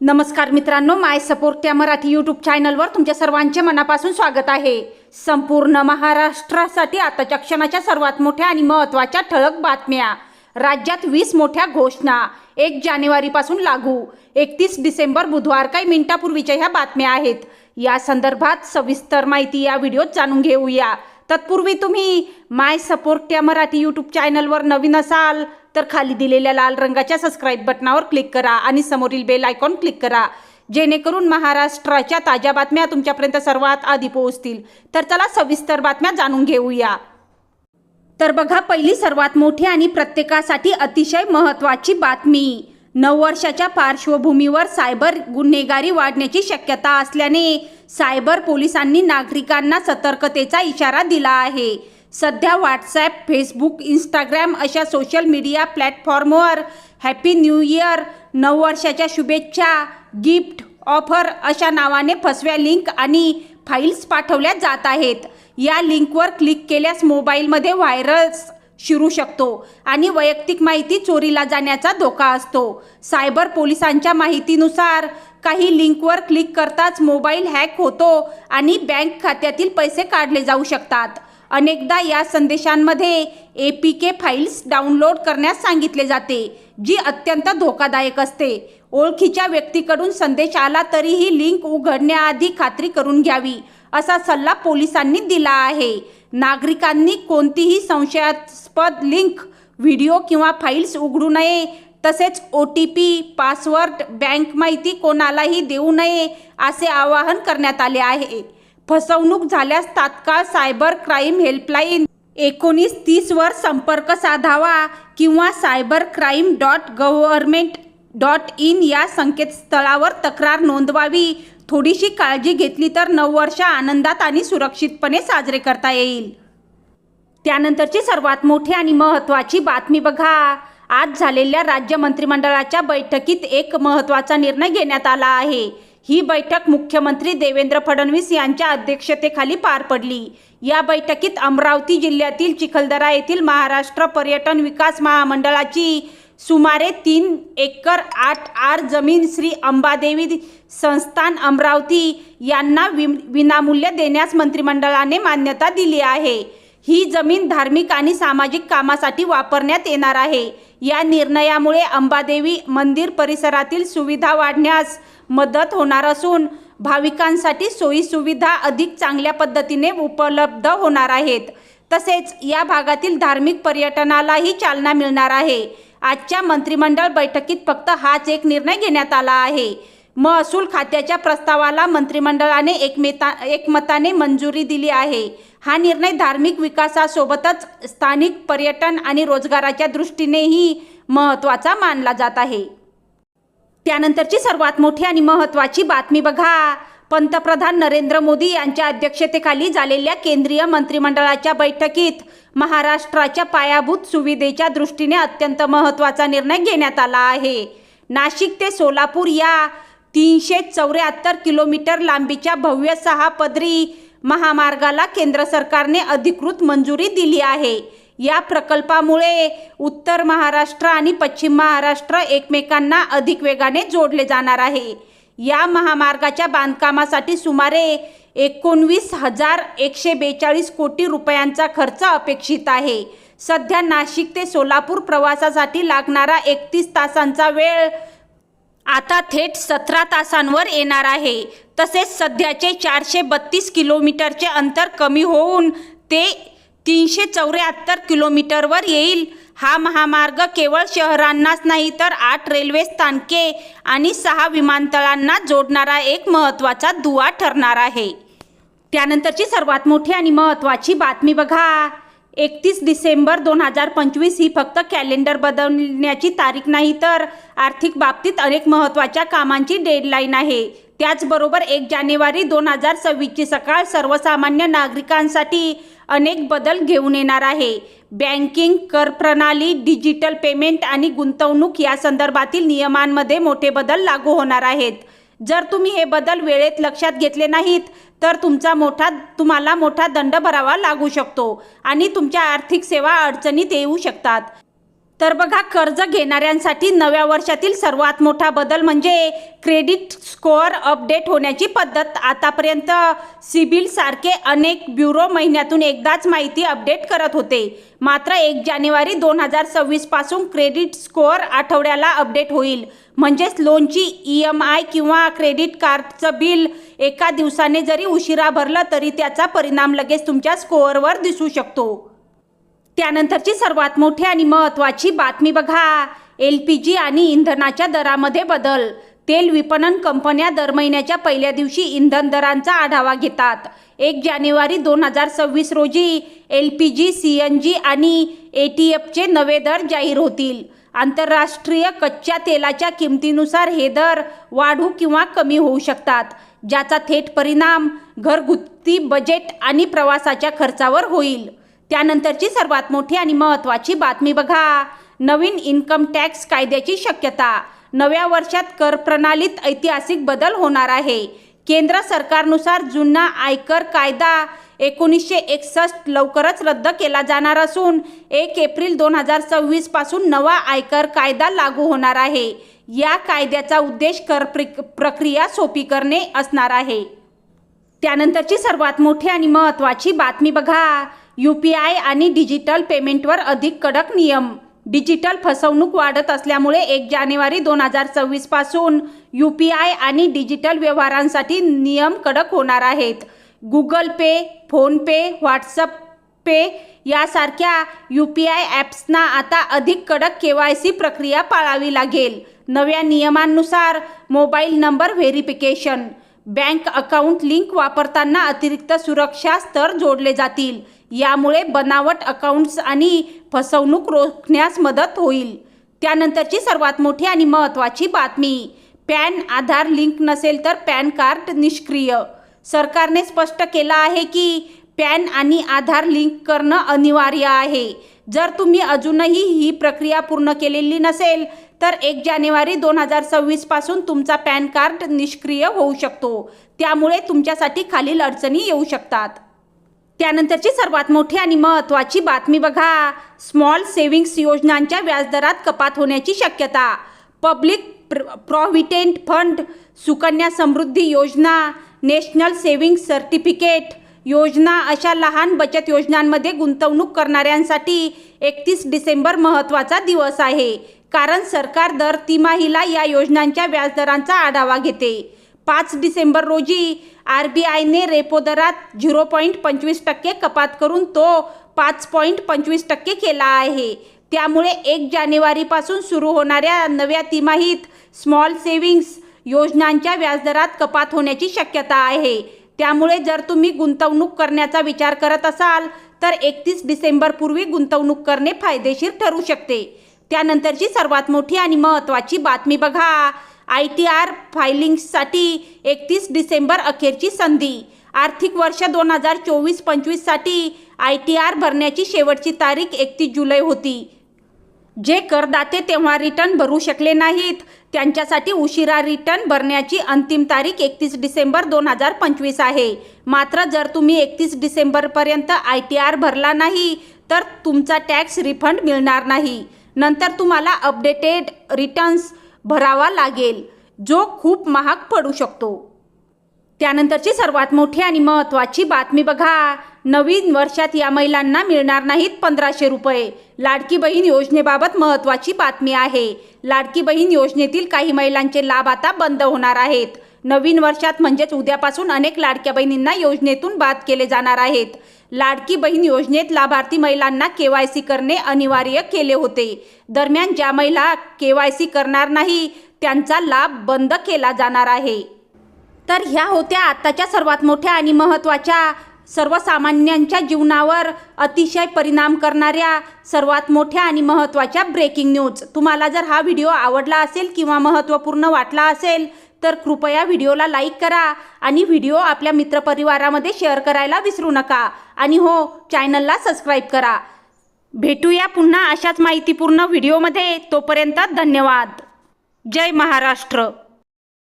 नमस्कार मित्रांनो माय सपोर्ट त्या मराठी यूट्यूब चॅनलवर तुमच्या सर्वांचे मनापासून स्वागत आहे. संपूर्ण महाराष्ट्रासाठी आताच्या क्षणाच्या सर्वात मोठ्या आणि महत्त्वाच्या ठळक बातम्या. राज्यात वीस मोठ्या घोषणा. एक जानेवारीपासून लागू. एकतीस डिसेंबर बुधवार काही मिनिटापूर्वीच्या ह्या बातम्या आहेत. या संदर्भात सविस्तर माहिती या व्हिडिओत जाणून घेऊया. तत्पूर्वी तुम्ही माय सपोर्ट त्या मराठी यूट्यूब चॅनलवर नवीन असाल तर खाली दिलेल्या लाल रंगाच्या सबस्क्राईब बटनावर क्लिक करा आणि समोरील बेल आयकॉन क्लिक करा. जेणेकरून महाराष्ट्राच्या ताज्या बातम्या तुमच्यापर्यंत सर्वात आधी पोहोचतील. तर चला सविस्तर बातम्या जाणून घेऊया. तर बघा पहिली सर्वात मोठी आणि प्रत्येकासाठी अतिशय महत्त्वाची बातमी. नऊ वर्षाच्या पार्श्वभूमीवर सायबर गुन्हेगारी वाढण्याची शक्यता असल्याने सायबर पोलिसांनी नागरिकांना सतर्कतेचा इशारा दिला आहे. सध्या व्हॉट्सॲप फेसबुक इंस्टाग्राम अशा सोशल मीडिया प्लॅटफॉर्मवर हॅपी न्यू इयर नऊ वर्षाच्या शुभेच्छा गिफ्ट ऑफर अशा नावाने फसव्या लिंक आणि फाईल्स पाठवल्या जात आहेत. या लिंकवर क्लिक केल्यास मोबाईलमध्ये व्हायरस शिरू शकतो आणि वैयक्तिक माहिती चोरीला जाण्याचा धोका असतो. सायबर पोलिसांच्या माहितीनुसार काही लिंकवर क्लिक करताच मोबाईल हॅक होतो आणि बँक खात्यातील पैसे काढले जाऊ शकतात. अनेकदा या संदेशांमध्ये A P K files download करण्यास सांगितले जाते जी अत्यंत धोकादायक असते. ओळखीच्या व्यक्तीकडून संदेश आला तरीही लिंक उघडण्याआधी खात्री करून घ्यावी असा सल्ला पोलिसांनी दिला आहे. नागरिकांनी कोणतीही संशयास्पद लिंक व्हिडिओ किंवा फाईल्स उघडू नये तसेच O T P password bank माहिती कोणालाही देऊ नये असे आवाहन करण्यात आले आहे. फसवणूक झाल्यास तात्काळ सायबर क्राईम हेल्पलाईन एकोणीस तीसवर संपर्क साधावा किंवा cyber crime dot government dot in या संकेतस्थळावर तक्रार नोंदवावी. थोडीशी काळजी घेतली तर नऊ वर्ष आनंदात आणि सुरक्षितपणे साजरे करता येईल. त्यानंतरची सर्वात मोठी आणि महत्त्वाची बातमी बघा. आज झालेल्या राज्य मंत्रिमंडळाच्या बैठकीत एक महत्त्वाचा निर्णय घेण्यात आला आहे. ही बैठक मुख्यमंत्री देवेंद्र फडणवीस यांच्या अध्यक्षतेखाली पार पडली. या बैठकीत अमरावती जिल्ह्यातील चिखलदरा येथील महाराष्ट्र पर्यटन विकास महामंडळाची सुमारे तीन एकर आठ आर जमीन श्री अंबादेवी संस्थान अमरावती यांना वि विनामूल्य देण्यास मंत्रिमंडळाने मान्यता दिली आहे. ही जमीन धार्मिक आणि सामाजिक कामासाठी वापरण्यात येणार आहे. या निर्णयामुळे अंबादेवी मंदिर परिसरातील सुविधा वाढण्यास मदत होणार असून भाविकांसाठी सोयीसुविधा अधिक चांगल्या पद्धतीने उपलब्ध होणार आहेत. तसेच या भागातील धार्मिक पर्यटनालाही चालना मिळणार आहे. आजच्या मंत्रिमंडळ बैठकीत फक्त हाच एक निर्णय घेण्यात आला आहे. महसूल खात्याच्या प्रस्तावाला मंत्रिमंडळाने एकमेता एकमताने मंजुरी दिली आहे. हा निर्णय धार्मिक विकासासोबतच स्थानिक पर्यटन आणि रोजगाराच्या दृष्टीनेही महत्त्वाचा मानला जात आहे. त्यानंतरची सर्वात मोठी आणि महत्त्वाची बातमी बघा. पंतप्रधान नरेंद्र मोदी यांच्या अध्यक्षतेखाली झालेल्या केंद्रीय मंत्रिमंडळाच्या बैठकीत महाराष्ट्राच्या पायाभूत सुविधेच्या दृष्टीने अत्यंत महत्त्वाचा निर्णय घेण्यात आला आहे. नाशिक ते सोलापूर या तीनशे चौऱ्याहत्तर किलोमीटर लांबीच्या भव्य सहा पदरी महामार्गाला केंद्र सरकारने अधिकृत मंजुरी दिली आहे. या प्रकल्पामुळे उत्तर महाराष्ट्र आणि पश्चिम महाराष्ट्र एकमेकांना अधिक वेगाने जोडले जाणार आहे. या महामार्गाच्या बांधकामासाठी सुमारे एकोणवीस हजार एकशे बेचाळीस कोटी रुपयांचा खर्च अपेक्षित आहे. सध्या नाशिक ते सोलापूर प्रवासासाठी लागणारा एकतीस तासांचा वेळ आता थेट सतरा तासांवर येणार आहे. तसेच सध्याचे चारशे बत्तीस किलोमीटरचे अंतर कमी होऊन ते तीनशे चौऱ्याहत्तर किलोमीटरवर येईल. हा महामार्ग केवळ शहरांनाच नाही तर आठ रेल्वे स्थानके आणि सहा विमानतळांना जोडणारा एक महत्त्वाचा दुवा ठरणार आहे. त्यानंतरची सर्वात मोठी आणि महत्त्वाची बातमी बघा. एकतीस डिसेंबर दोन हजार पंचवीस ही फक्त कॅलेंडर बदलण्याची तारीख नाही तर आर्थिक बाबतीत अनेक महत्त्वाच्या कामांची डेडलाईन आहे. त्याचबरोबर एक जानेवारी दोन हजार सव्वीसची सकाळ सर्वसामान्य नागरिकांसाठी अनेक बदल घेऊन येणार आहे. बँकिंग कर प्रणाली डिजिटल पेमेंट आणि गुंतवणूक या संदर्भातील नियमांमध्ये मोठे बदल लागू होणार आहेत. जर तुम्ही हे बदल वेळेत लक्षात घेतले नाहीत तर तुमचा मोठा तुम्हाला मोठा दंड भरावा लागू शकतो आणि तुमच्या आर्थिक सेवा अडचणीत येऊ शकतात. तर बघा कर्ज घेणाऱ्यांसाठी नव्या वर्षातील सर्वात मोठा बदल म्हणजे क्रेडिट स्कोअर अपडेट होण्याची पद्धत. आतापर्यंत सिबिलसारखे अनेक ब्युरो महिन्यातून एकदाच माहिती अपडेट करत होते. मात्र एक जानेवारी दोन हजार सव्वीसपासून क्रेडिट स्कोअर आठवड्याला अपडेट होईल. म्हणजेच लोनची ई एम आय किंवा क्रेडिट कार्डचं बिल एका दिवसाने जरी उशिरा भरलं तरी त्याचा परिणाम लगेच तुमच्या स्कोअरवर दिसू शकतो. त्यानंतरची सर्वात मोठी आणि महत्त्वाची बातमी बघा. एल पी जी आणि इंधनाच्या दरामध्ये बदल. तेल विपणन कंपन्या दर महिन्याच्या पहिल्या दिवशी इंधन दरांचा आढावा घेतात. एक जानेवारी दोन हजार सव्वीस रोजी L P G C N G आणि ए टी एफचे नवे दर जाहीर होतील. आंतरराष्ट्रीय कच्च्या तेलाच्या किमतीनुसार हे दर वाढू किंवा कमी होऊ शकतात ज्याचा थेट परिणाम घरगुती बजेट आणि प्रवासाच्या खर्चावर होईल. त्यानंतरची सर्वात मोठी आणि महत्त्वाची बातमी बघा. नवीन इन्कम टॅक्स कायद्याची शक्यता. नव्या वर्षात कर प्रणालीत ऐतिहासिक बदल होणार आहे. केंद्र सरकारनुसार जुना आयकर कायदा एकोणीसशे एकसष्ट लवकरच रद्द केला जाणार असून एक एप्रिल दोन हजार सव्वीसपासून नवा आयकर कायदा लागू होणार आहे. या कायद्याचा उद्देश कर प्रिक- प्रक्रिया सोपी करणे असणार आहे. त्यानंतरची सर्वात मोठी आणि महत्त्वाची बातमी बघा. यू पी आय आणि डिजिटल पेमेंटवर अधिक कडक नियम. डिजिटल फसवणूक वाढत असल्यामुळे एक जानेवारी दोन हजार सव्वीसपासून यू पी आय आणि डिजिटल व्यवहारांसाठी नियम कडक होणार आहेत. Google Pay PhonePe WhatsApp Pay यासारख्या यू पी आय ॲप्सना आता अधिक कडक के वाय सी प्रक्रिया पाळावी लागेल. नव्या नियमांनुसार mobile number verification bank account link वापरताना अतिरिक्त सुरक्षा स्तर जोडले जातील. यामुळे बनावट अकाउंट्स आणि फसवणूक रोखण्यास मदत होईल. त्यानंतरची सर्वात मोठी आणि महत्त्वाची बातमी पॅन आधार लिंक नसेल तर पॅन कार्ड निष्क्रिय. सरकारने स्पष्ट केलं आहे की पॅन आणि आधार लिंक करणं अनिवार्य आहे. जर तुम्ही अजूनही ही प्रक्रिया पूर्ण केलेली नसेल तर एक जानेवारी दोन हजार सव्वीसपासून तुमचा पॅन कार्ड निष्क्रिय होऊ शकतो. त्यामुळे तुमच्यासाठी खालील अडचणी येऊ शकतात. त्यानंतरची सर्वात मोठी आणि महत्त्वाची बातमी बघा. स्मॉल सेव्हिंग्स योजनांच्या व्याजदरात कपात होण्याची शक्यता. पब्लिक प्र provident fund Sukanya Samriddhi Yojana national savings certificate योजना अशा लहान बचत योजनांमध्ये गुंतवणूक करणाऱ्यांसाठी एकतीस डिसेंबर महत्त्वाचा दिवस आहे. कारण सरकार दर तिमाहीला या योजनांच्या व्याजदरांचा आढावा घेते. पाच डिसेंबर रोजी आर बी आयने रेपो दरात झिरो पॉईंट पंचवीस टक्के कपात करून तो पाच पॉईंट पंचवीस टक्के केला आहे. त्यामुळे एक जानेवारीपासून सुरू होणाऱ्या नव्या तिमाहीत स्मॉल सेव्हिंग्स योजनांच्या व्याजदरात कपात होण्याची शक्यता आहे. त्यामुळे जर तुम्ही गुंतवणूक करण्याचा विचार करत असाल तर एकतीस डिसेंबरपूर्वी गुंतवणूक करणे फायदेशीर ठरू शकते. त्यानंतरची सर्वात मोठी आणि महत्त्वाची बातमी बघा. आय टी आर फायलिंगसाठी एकतीस डिसेंबर अखेरची संधी. आर्थिक वर्ष दोन हजार चोवीस पंचवीससाठी आय टी आर भरण्याची शेवटची तारीख एकतीस जुलै होती. जे करदाते तेव्हा रिटर्न भरू शकले नाहीत. त्यांच्यासाठी उशिरा रिटर्न भरण्याची अंतिम तारीख एकतीस डिसेंबर दोन हजार पंचवीस आहे. मात्र जर तुम्ही एकतीस डिसेंबरपर्यंत आय टी आर भरला नाही तर तुमचा टॅक्स रिफंड मिळणार नाही. नंतर तुम्हाला अपडेटेड रिटर्न्स भरावा लागेल जो खूप महाग पडू शकतो. त्यानंतरची सर्वात मोठी आणि महत्त्वाची बातमी बघा. नवीन वर्षात या महिलांना मिळणार नाहीत पंधराशे रुपये. लाडकी बहीण योजनेबाबत महत्त्वाची बातमी आहे. लाडकी बहीण योजनेतील काही महिलांचे लाभ आता बंद होणार आहेत. नवीन वर्षात म्हणजेच उद्यापासून अनेक लाडक्या बहिणींना योजनेतून बाद केले जाणार आहेत. लाडकी बहीण योजनेत लाभार्थी महिलांना के वाय सी करणे अनिवार्य केले होते. दरम्यान ज्या महिला के वाय सी करणार नाही त्यांचा लाभ बंद केला जाणार आहे. तर ह्या होत्या आत्ताच्या सर्वात मोठ्या आणि महत्त्वाच्या सर्वसामान्यांच्या जीवनावर अतिशय परिणाम करणाऱ्या सर्वात मोठ्या आणि महत्त्वाच्या ब्रेकिंग न्यूज. तुम्हाला जर हा व्हिडिओ आवडला असेल किंवा महत्त्वपूर्ण वाटला असेल तर कृपया व्हिडिओला लाईक करा आणि व्हिडिओ आपल्या मित्रपरिवारामध्ये शेअर करायला विसरू नका. आणि हो चॅनलला सबस्क्राईब करा. भेटूया पुन्हा अशाच माहितीपूर्ण व्हिडिओमध्ये. तोपर्यंत धन्यवाद. जय महाराष्ट्र.